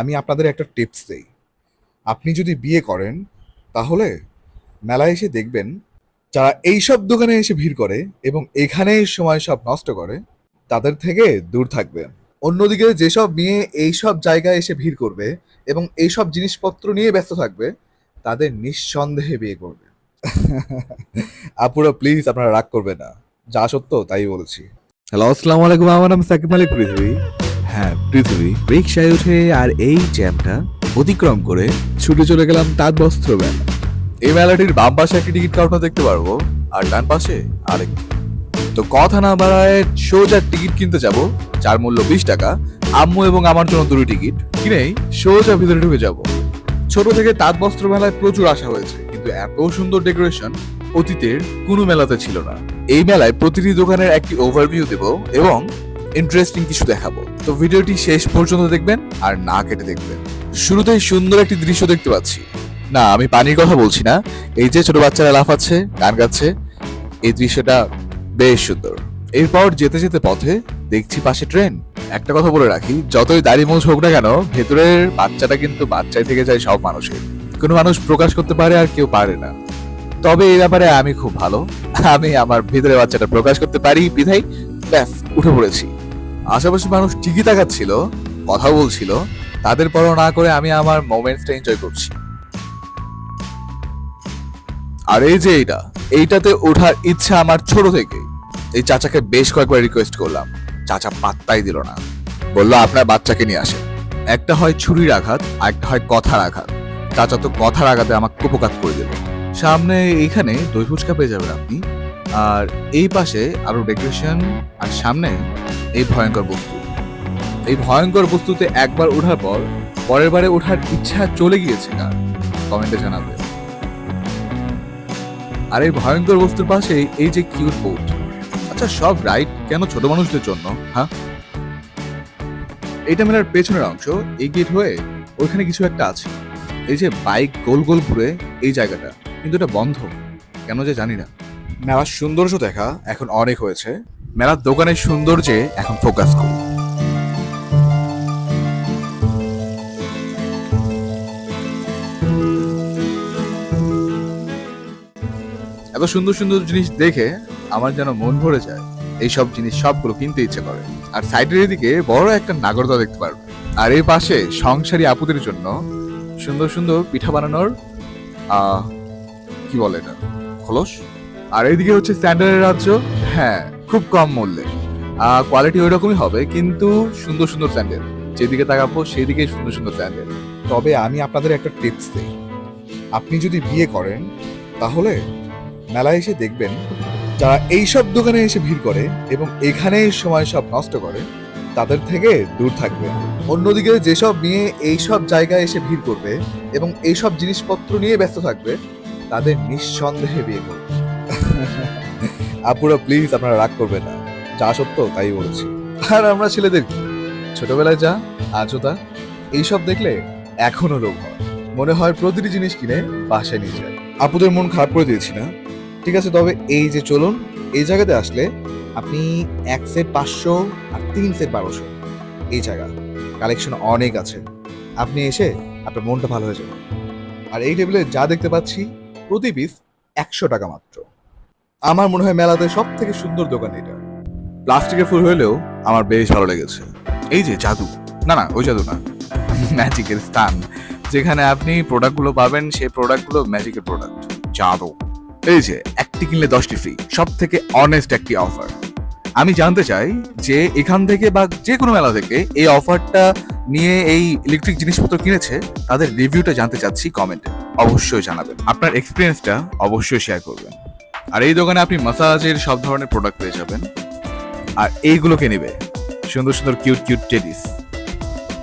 আমি আপনাদের একটা টিপস দেই। আপনি যদি বিয়ে করেন, তাহলে মেলায় এসে দেখবেন, যারা এইসব দোকানে এসে ভিড় করে এবং এখানে সময় সব নষ্ট করে, তাদের থেকে দূর থাকবেন অন্যদিকে যেসব মেয়ে এইসব জায়গায় এসে ভিড় করবে এবং এইসব জিনিসপত্র নিয়ে ব্যস্ত থাকবে, তাদের নিঃসন্দেহে বিয়ে করবে। আপুরা প্লিজ আপনারা রাগ করবে না। যা সত্য, তাই বলছি। হ্যালো আসসালামু আলাইকুম আমার নাম সাকিব মালিক পৃথিবী। হ্যাঁ পৃথিবী। রিক্সায় উঠে আর এই জ্যামটা অতিক্রম করে ছুটে চলে গেলাম তাঁত বস্ত্র মেলা এই মেলাটির বাম পাশে একটি টিকিট কাউন্টার দেখতে পারব আর ডান পাশে আরেকটি। তো কথা না বাড়ায় সোজা টিকিট কিনতে যাব, যার মূল্য বিশ টাকা। আম্মু এবং আমার জন্য দুটো টিকিট কিনেই সোজা ভিতরে ঢুকে যাব। ছোট থেকে তাঁত বস্ত্র মেলায় প্রচুর আশা হয়েছে, কিন্তু এত সুন্দর ডেকোরেশন অতীতের কোনো মেলাতে ছিল না। এই মেলায় প্রতিটি দোকানের একটি ওভারভিউ দেব এবং ইন্টারেস্টিং কিছু দেখাবো। তো ভিডিওটি শেষ পর্যন্ত দেখবেন আর না কেটে দেখবেন। শুরুতেই সুন্দর একটি দৃশ্য দেখতে পাচ্ছি। না, আমি পানির কথা বলছি না। এই যে ছোট বাচ্চারা লাফাচ্ছে গান গাচ্ছে, এই দৃশ্যটা বেশ সুন্দর। এরপর যেতে যেতে পথে দেখছি পাশে ট্রেন। একটা কথা বলে রাখি, যতই দাড়ি মোজ হোক না কেন, ভেতরের বাচ্চাটা কিন্তু বাচ্চাই থেকে যায় সব মানুষের। কোনো মানুষ প্রকাশ করতে পারে আর কেউ পারে না। তবে এই ব্যাপারে আমি খুব ভালো। আমি আমার ভেতরে বাচ্চাটা প্রকাশ করতে পারি বিধাই ব্যাস, উঠে পড়েছি। আশেপাশে মানুষ ঠিকই তাকাচ্ছিল, কথা বলছিল, তাদের পরও না করে আমি আমার মোমেন্টসটা এনজয় করছি। আর এই যে এইটা, এইটাতে ওঠার ইচ্ছা আমার ছোট থেকে। এই চাচাকে বেশ কয়েকবার রিকোয়েস্ট করলাম। চাচা পাত্তাই দিল না। বলল, আপনার বাচ্চাকে নিয়ে আসেন। একটা হয় ছুরির আঘাত, আর একটা হয় কথার আঘাত। চাচা তো কথার আঘাতে আমাকে কুপকাত করে দিল সামনে এইখানে দই ফুচকা পেয়ে যাবেন আপনি। আর এই পাশে আরও ডেকোরেশন আর সামনে এই ভয়ঙ্কর বস্তু। এই ভয়ঙ্কর বস্তুতে একবার ওঠার পর, পরের বারে ওঠার ইচ্ছা চলে গিয়েছে কার কমেন্টে জানাবে আর এই ভয়ঙ্কর বস্তুর পাশে এই যে কিউট বোট আচ্ছা সব রাইড কেন ছোট মানুষদের জন্য হ্যাঁ? এইটা মেলার পেছনের অংশ, এই গেট হয়ে ওইখানে কিছু একটা আছে। এই যে বাইক গোল গোল ঘুরে এই জায়গাটা, কিন্তু এটা বন্ধ। কেন যে জানি না। মেলার সৌন্দর্য দেখা এখন অনেক হয়েছে। মেলার দোকানের সৌন্দর্যে এখন ফোকাস করি। এত সুন্দর সুন্দর জিনিস দেখে আমার যেন মন ভরে যায় এইসব জিনিস সবগুলো কিনতে ইচ্ছে করে। আর সাইডের এদিকে বড় একটা নাগরদা দেখতে পারবে। আর এই পাশে সংসারী আপুদের জন্য সুন্দর সুন্দর পিঠা বানানোর কি বলে এটা? খোলস? আর এইদিকে হচ্ছে স্ট্যান্ডার্ডের রাজ্য। হ্যাঁ খুব কম মূল্যে। কোয়ালিটি ওই রকমই হবে, কিন্তু সুন্দর সুন্দর স্যান্ডেল যেদিকে তাকাবো সেই দিকেই সুন্দর সুন্দর স্যান্ডেল তবে আমি আপনাদের একটা টিপস দিই। আপনি যদি বিয়ে করেন, তাহলে মেলায় এসে দেখবেন, যারা এইসব দোকানে এসে ভিড় করে এবং এখানে সময় সব নষ্ট করে, তাদের থেকে দূর থাকবে। অন্যদিকে যেসব মেয়ে এইসব জায়গায় এসে ভিড় করবে এবং এইসব জিনিসপত্র নিয়ে ব্যস্ত থাকবে, তাদের নিঃসন্দেহে বিয়ে করবে। আপুরা প্লিজ আপনারা রাগ করবেন না। যা সত্য, তাই বলছি। আর আমরা ছেলেদের কি? ছোটবেলায় যা, আজও তা, এইসব দেখলে এখনও লোভ হয়। মনে হয় প্রতিটি জিনিস কিনে বাসায় নিয়ে যায়। আপুদের মন খারাপ করে দিয়েছি না? ঠিক আছে, তবে এই যে চলুন, এই জায়গাতে আসলে আপনি এক সেট পাঁচশো আর তিন সেট বারোশো। এই জায়গা কালেকশন অনেক আছে। আপনি এসে আপনার মনটা ভালো হয়ে যাবে। আর এই টেবিলে যা দেখতে পাচ্ছি, প্রতি পিস একশো টাকা মাত্র। আমার মনে হয় মেলাতে সব থেকে সুন্দর দোকান এটা। প্লাস্টিকের ফুল হলেও আমার বেশ ভালো লেগেছে। এই যে জাদু। না না, ওই জাদু না। ম্যাজিকের স্থান। যেখানে আপনি প্রোডাক্টগুলো পাবেন, সেই প্রোডাক্টগুলো ম্যাজিকের প্রোডাক্ট। জাদু। এই যে, একটি কিনলে দশটি ফ্রি। সব থেকে অনেস্ট একটি অফার আমি জানতে চাই যে এখান থেকে বা যে কোনো মেলা থেকে এই অফারটা নিয়ে এই ইলেকট্রিক জিনিসপত্র কিনেছে, তাদের রিভিউটা জানতে চাচ্ছি কমেন্টে অবশ্যই জানাবেন। আপনার এক্সপিরিয়েন্সটা অবশ্যই শেয়ার করবেন। আর এই দোকানে আপনি মাসাজের সব ধরনের প্রোডাক্ট পেয়ে যাবেন। আর এইগুলোকে নেবে? সুন্দর সুন্দর কিউট কিউট টেডিস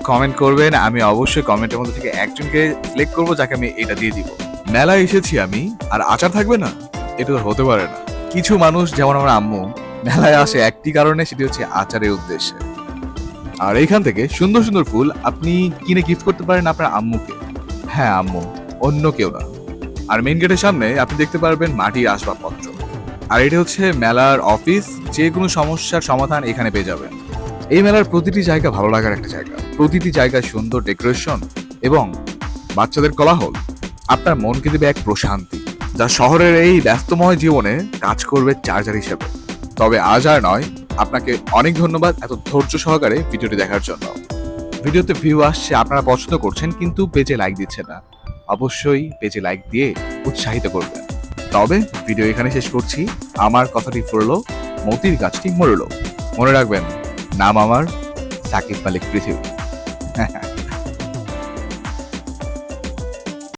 কমেন্ট করবেন, আমি অবশ্যই কমেন্টের মধ্যে থেকে একজনকে সিলেক্ট করব, যাকে আমি এটা দিয়ে দিব। মেলায় এসেছি আমি, আর আচার থাকবে না? এটা তো হতে পারে না। কিছু মানুষ, যেমন আমার আম্মু, মেলায় আসে, একটি কারণে সেটি হচ্ছে আচারের উদ্দেশ্যে। আর এইখান থেকে সুন্দর সুন্দর ফুল আপনি কিনে গিফট করতে পারেন আপনার আম্মুকে। হ্যাঁ আম্মু, অন্য কেউ না। আর মেইন গেটের সামনে আপনি দেখতে পারবেন মাটির আসবাবপত্র। আর এটা হচ্ছে মেলার অফিস যে কোনো সমস্যার সমাধান এখানে পেয়ে যাবেন। এই মেলার প্রতিটি জায়গা ভালো লাগার একটা জায়গা। প্রতিটি জায়গায় সুন্দর ডেকোরেশন এবং বাচ্চাদের কোলাহল। আপনার মনকে দেবে এক প্রশান্তি, যা শহরের এই ব্যস্তময় জীবনে কাজ করবে চার্জার হিসেবে। তবে আজ আর নয়, আপনাকে অনেক ধন্যবাদ এত ধৈর্য সহকারে ভিডিওটি দেখার জন্য। ভিডিওতে ভিউ আসছে, আপনারা পছন্দ করছেন, কিন্তু পেজে লাইক দিচ্ছে না। অবশ্যই পেজে লাইক দিয়ে উৎসাহিত করবেন। তবে ভিডিও এখানে শেষ করছি। আমার কথাটি ফুরলো, মতির গাছটি মরলো। মনে রাখবেন, নাম আমার সাকিব মালিক পৃথিবী।